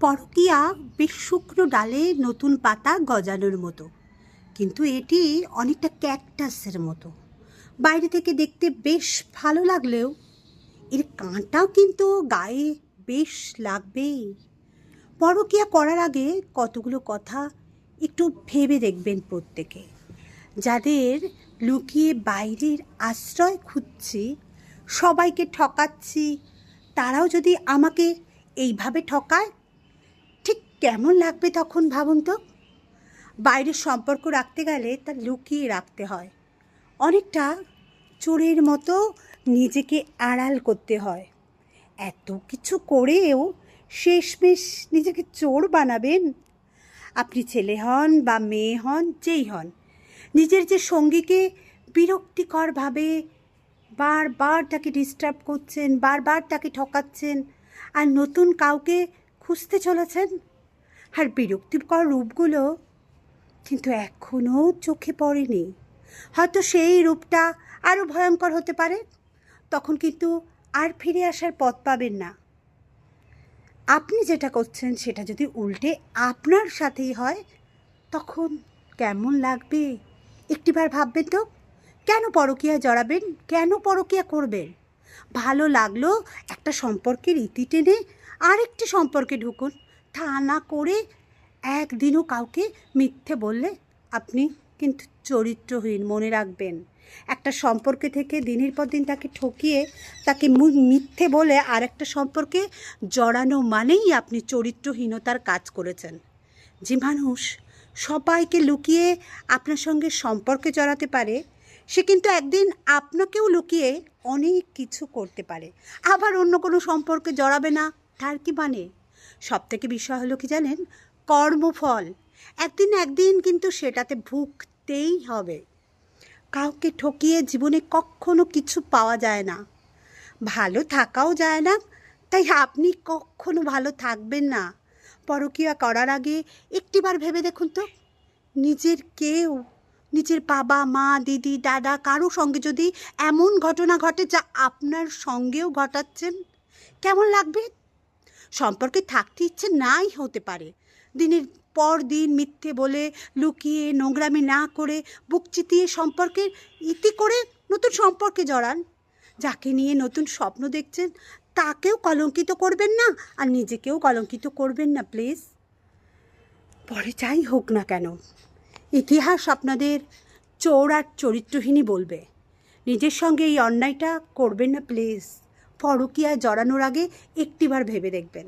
পরকিয়া বেশ শুকনো ডালে নতুন পাতা গজানোর মতো। কিন্তু এটি অনেকটা ক্যাকটাসের মতো। বাইরে থেকে দেখতে বেশ ভালো লাগলেও এর কাঁটাও কিন্তু গায়ে বেশ লাগবেই। পরকিয়া করার আগে কতগুলো কথা একটু ভেবে দেখবেন প্রত্যেকে। যাদের লুকিয়ে বাইরের আশ্রয় খুঁজছি, সবাইকে ঠকাচ্ছি, তারাও যদি আমাকে এইভাবে ঠকায় ঠিক কেমন লাগবে তখন ভাবুন তো? বাইরের সম্পর্ক রাখতে গেলে তা লুকিয়ে রাখতে হয়। অনেকটা চোরের মতো নিজেকে আড়াল করতে হয়। এত কিছু করেও শেষমেশ নিজেকে চোর বানাবেন? আপনি ছেলে হন বা মেয়ে হন, যেই হন। নিজের যে সঙ্গীকে বিরক্তিকরভাবে বারবার তাকে ডিস্টার্ব করছেন, বারবার তাকে ঠকাচ্ছেন, আর নতুন কাউকে খুঁজতে চলেছেন আর বিরক্তিকর রূপগুলো কিন্তু এখনও চোখে পড়েনি। হয়তো সেই রূপটা আরও ভয়ঙ্কর হতে পারে, তখন কিন্তু আর ফিরে আসার পথ পাবেন না। আপনি যেটা করছেন সেটা যদি উল্টে আপনার সাথেই হয়, তখন কেমন লাগবে? একটিবার ভাববেন তো, কেন পরকীয়া জড়াবেন? কেন পরকীয়া করবেন? ভালো লাগল একটা সম্পর্কের ইতি টেনে আরেকটি সম্পর্কে ঢুকুন। তা না করে একদিনও কাউকে মিথ্যে বললে আপনি কিন্তু চরিত্রহীন মনে রাখবেন। একটা সম্পর্কে থেকে দিনের পর দিন তাকে ঠকিয়ে তাকে মিথ্যে বলে আরেকটা সম্পর্কে জড়ানো মানেই আপনি চরিত্রহীনতার কাজ করেছেন। যে মানুষ, সবাইকে লুকিয়ে আপনার সঙ্গে সম্পর্কে জড়াতে পারে, সে কিন্তু একদিন আপনাকেও লুকিয়ে অনেক কিছু করতে পারে। আবার অন্য কোনো সম্পর্কে জড়াবে না, তার কি মানে? সব থেকে বিষয় হলো কি জানেন? কর্মফল। একদিন একদিন কিন্তু সেটাতে ভুগতেই হবে। কাউকে ঠকিয়ে জীবনে কখনো কিছু পাওয়া যায় না। ভালো থাকাও যায় না, তাই আপনি কখনো ভালো থাকবেন না। পরকীয়া করার আগে একটিবার ভেবে দেখুন তো। নিজের কেউ, নিজের বাবা, মা, দিদি, দাদা কারও সঙ্গে যদি এমন ঘটনা ঘটে যা আপনার সঙ্গেও ঘটাচ্ছেন, কেমন লাগবে? সম্পর্কে থাকতে ইচ্ছে নাই হতে পারে। দিনের পর দিন মিথ্যে বলে, লুকিয়ে, নোংরামি না করে, বুক চিতিয়ে সম্পর্কের ইতি করে নতুন সম্পর্কে জড়ান। যাকে নিয়ে নতুন স্বপ্ন দেখছেন, তাকেও কলঙ্কিত করবেন না আর নিজেকেও কলঙ্কিত করবেন না, প্লিজ। পরে যাই হোক না কেন, ইতিহাস আপনাদের চোর আর চরিত্রহীনই বলবে। নিজের সঙ্গে এই অন্যায়টা করবেন না, প্লিজ। পরকীয়ায় জড়ানোর আগে একটিবার ভেবে দেখবেন।